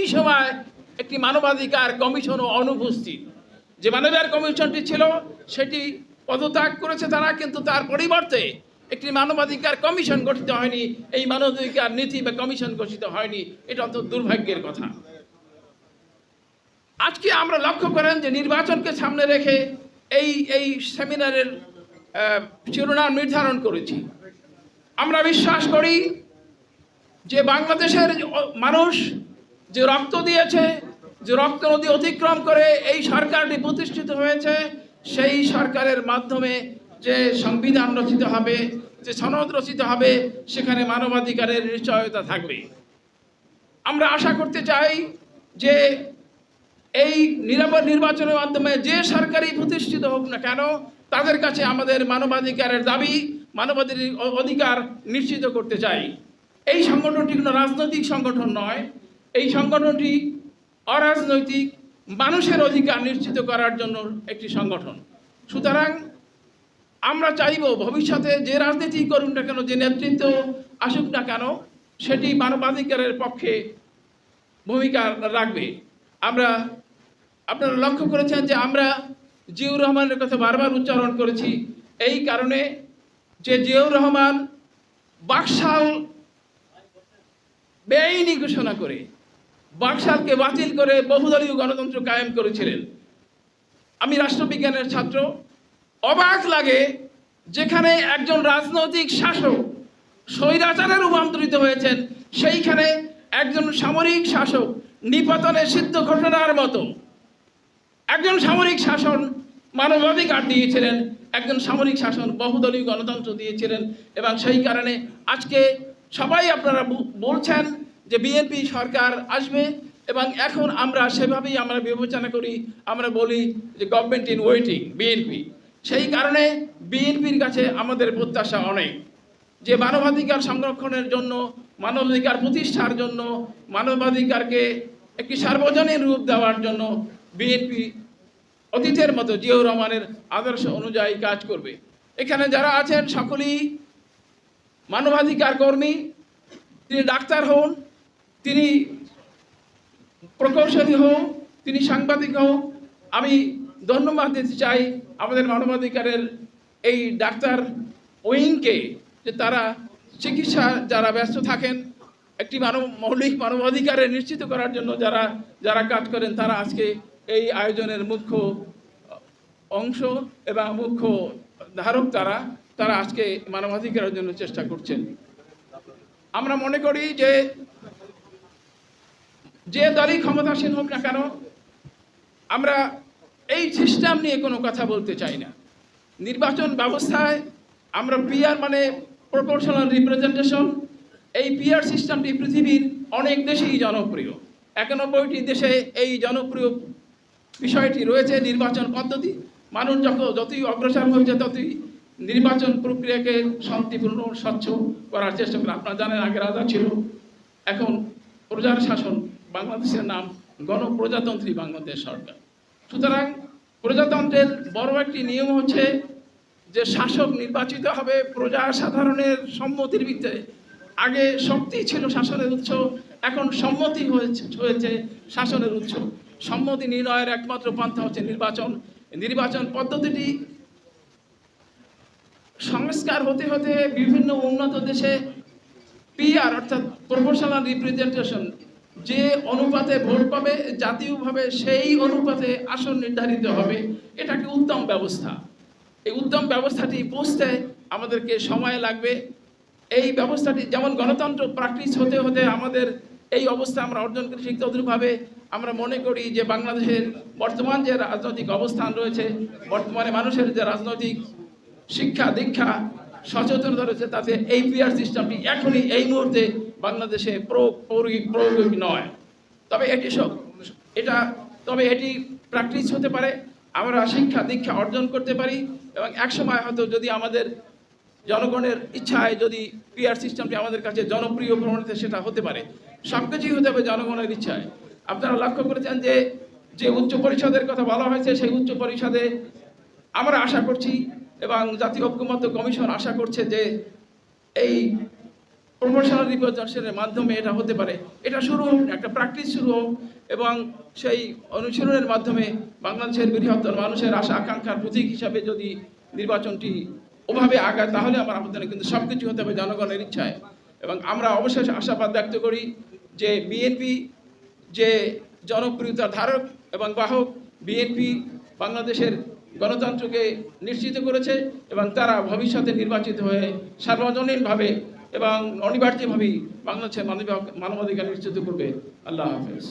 সেই সময় একটি মানবাধিকার কমিশনও অনুপস্থিত। যে মানবাধিকার কমিশনটি ছিল, সেটি পদত্যাগ করেছে তারা, কিন্তু তার পরিবর্তে একটি মানবাধিকার কমিশন গঠিত হয়নি। এই মানবাধিকার নীতি বা কমিশন গঠিত হয়নি, এটা অত্যন্ত দুর্ভাগ্যের কথা। আজকে আমরা লক্ষ্য করেন যে নির্বাচনকে সামনে রেখে এই এই সেমিনারের শিরোনাম নির্ধারণ করেছি। আমরা বিশ্বাস করি যে বাংলাদেশের মানুষ যে রক্ত দিয়েছে, যে রক্ত নদী অতিক্রম করে এই সরকারটি প্রতিষ্ঠিত হয়েছে, সেই সরকারের মাধ্যমে যে সংবিধান রচিত হবে, যে সনদ রচিত হবে, সেখানে মানবাধিকারের নিশ্চয়তা থাকবে। আমরা আশা করতে চাই যে এই নিরাপদ নির্বাচনের মাধ্যমে যে সরকারই প্রতিষ্ঠিত হোক না কেন, তাদের কাছে আমাদের মানবাধিকারের দাবি, মানবাধিকার অধিকার নিশ্চিত করতে চাই। এই সংগঠনটি কোনো রাজনৈতিক সংগঠন নয় এই সংগঠনটি অরাজনৈতিক মানুষের অধিকার নিশ্চিত করার জন্য একটি সংগঠন। সুতরাং আমরা চাইব ভবিষ্যতে যে রাজনীতি করুন না কেন, যে নেতৃত্ব আসুক না কেন, সেটি মানবাধিকারের পক্ষে ভূমিকা রাখবে। আমরা, আপনারা লক্ষ্য করেছেন যে আমরা জিয়াউর রহমানের কথা বারবার উচ্চারণ করেছি। এই কারণে যে জিয়াউর রহমান বাকশাল বেআইনি ঘোষণা করে বাকশালকে বাতিল করে বহুদলীয় গণতন্ত্র কায়েম করেছিলেন। আমি রাষ্ট্রবিজ্ঞানের ছাত্র। অবাক লাগে যেখানে একজন রাজনৈতিক শাসক স্বৈরাচারে রূপান্তরিত হয়েছেন, সেইখানে একজন সামরিক শাসক নিপতনের সিদ্ধ ঘটনার মতো। একজন সামরিক শাসন মানবাধিকার দিয়েছিলেন, একজন সামরিক শাসন বহুদলীয় গণতন্ত্র দিয়েছিলেন এবং সেই কারণে আজকে সবাই আপনারা বলছেন যে বিএনপি সরকার আসবে এবং এখন আমরা সেভাবেই আমরা বিবেচনা করি, আমরা বলি যে গভর্নমেন্ট ইন ওয়েটিং বিএনপি সেই কারণে বিএনপির কাছে আমাদের প্রত্যাশা অনেক যে মানবাধিকার সংরক্ষণের জন্য, মানবাধিকার প্রতিষ্ঠার জন্য, মানবাধিকারকে একটি সার্বজনীন রূপ দেওয়ার জন্য বিএনপি অতীতের মতো জিয়াউর রহমানের আদর্শ অনুযায়ী কাজ করবে। এখানে যারা আছেন সকলেই মানবাধিকার কর্মী, তিনি ডাক্তার হন তিনি প্রকৌশলী হোক তিনি সাংবাদিক হোক আমি ধন্যবাদ দিতে চাই আমাদের মানবাধিকারের এই ডাক্তার ওয়িংকে যে তারা চিকিৎসা যারা ব্যস্ত থাকেন, একটি মানব, মৌলিক মানবাধিকারের নিশ্চিত করার জন্য যারা যারা কাজ করেন, তারা আজকে এই আয়োজনের মুখ্য অংশ এবং মুখ্য ধারক তারা তারা আজকে মানবাধিকারের জন্য চেষ্টা করছেন। আমরা মনে করি যে যে দলই ক্ষমতাসীন হোক না কেন, আমরা এই সিস্টেম নিয়ে কোনো কথা বলতে চাই না। নির্বাচন ব্যবস্থায় আমরা পিআর মানে প্রপোর্শনাল রিপ্রেজেন্টেশন এই পিআর সিস্টেমটি পৃথিবীর অনেক দেশেই জনপ্রিয়। একানব্বইটি দেশে এই জনপ্রিয় বিষয়টি রয়েছে নির্বাচন পদ্ধতি। মানুষ যত যতই অগ্রসর হয়েছে, ততই নির্বাচন প্রক্রিয়াকে শান্তিপূর্ণ, স্বচ্ছ করার চেষ্টা করে। আপনারা জানেন, আগে রাজা ছিল, এখন প্রজার শাসন বাংলাদেশের নাম গণপ্রজাতন্ত্রী বাংলাদেশ সরকার। সুতরাং প্রজাতন্ত্রের বড় একটি নিয়ম হচ্ছে যে শাসক নির্বাচিত হবে প্রজা সাধারণের সম্মতির ভিত্তিতে। আগে শক্তি ছিল শাসনের উৎস, এখন সম্মতি হয়েছে হয়েছে শাসনের উৎস। সম্মতি নির্ণয়ের একমাত্র পন্থা হচ্ছে নির্বাচন। নির্বাচন পদ্ধতিটি সংস্কার হতে হতে বিভিন্ন উন্নত দেশে পিআর, অর্থাৎ প্রফেশনাল রিপ্রেজেন্টেশন যে অনুপাতে ভোট পাবে, জাতীয়ভাবে সেই অনুপাতে আসন নির্ধারিত হবে, এটা একটি উত্তম ব্যবস্থা? এই উত্তম ব্যবস্থাটি পৌঁছতে আমাদেরকে সময় লাগবে। এই ব্যবস্থাটি যেমন গণতন্ত্র প্র্যাকটিস হতে হতে আমাদের এই অবস্থা আমরা অর্জন করি, ঠিক আমরা মনে করি যে বাংলাদেশের বর্তমান যে রাজনৈতিক অবস্থান রয়েছে, বর্তমানে মানুষের যে রাজনৈতিক শিক্ষা দীক্ষা সচেতনতা রয়েছে, তাতে এই পিআর সিস্টেমটি এখনই এই মুহূর্তে বাংলাদেশে প্রয়োগ নয়। তবে এটি সব এটা তবে এটি প্র্যাকটিস হতে পারে, আমরা শিক্ষা দীক্ষা অর্জন করতে পারি, এবং একসময় হয়তো যদি আমাদের জনগণের ইচ্ছায় যদি পিআর সিস্টেমটি আমাদের কাছে জনপ্রিয় প্রবণতা সেটা হতে পারে। সব কিছুই হতে হবে জনগণের ইচ্ছায়। আপনারা লক্ষ্য করেছেন যে যে উচ্চ পরিষদের কথা বলা হয়েছে, সেই উচ্চ পরিষদে আমরা আশা করছি, এবং জাতীয় ঐক্যমত্য কমিশন আশা করছে যে, এই রিপ্রেজেন্টেশনের মাধ্যমে এটা হতে পারে। এটা শুরু হোক, একটা প্র্যাকটিস শুরু হোক এবং সেই অনুশীলনের মাধ্যমে বাংলাদেশের বৃহত্তর মানুষের আশা, আকাঙ্ক্ষার প্রতীক হিসাবে যদি নির্বাচনটি ওভাবে আগায়, তাহলে আমার আবেদনে কিন্তু সব কিছু হতে হবে জনগণের ইচ্ছায়। এবং আমরা অবশেষ আশাবাদ ব্যক্ত করি যে বিএনপি যে জনপ্রিয়তার ধারক এবং বাহক বিএনপি বাংলাদেশের গণতন্ত্রকে নিশ্চিত করেছে এবং তারা ভবিষ্যতে নির্বাচিত হয়ে সার্বজনীনভাবে এবং অনিবার্যভাবেই বাংলাদেশের মানবাধিকার নিশ্চিত করবে আল্লাহ হাফেজ।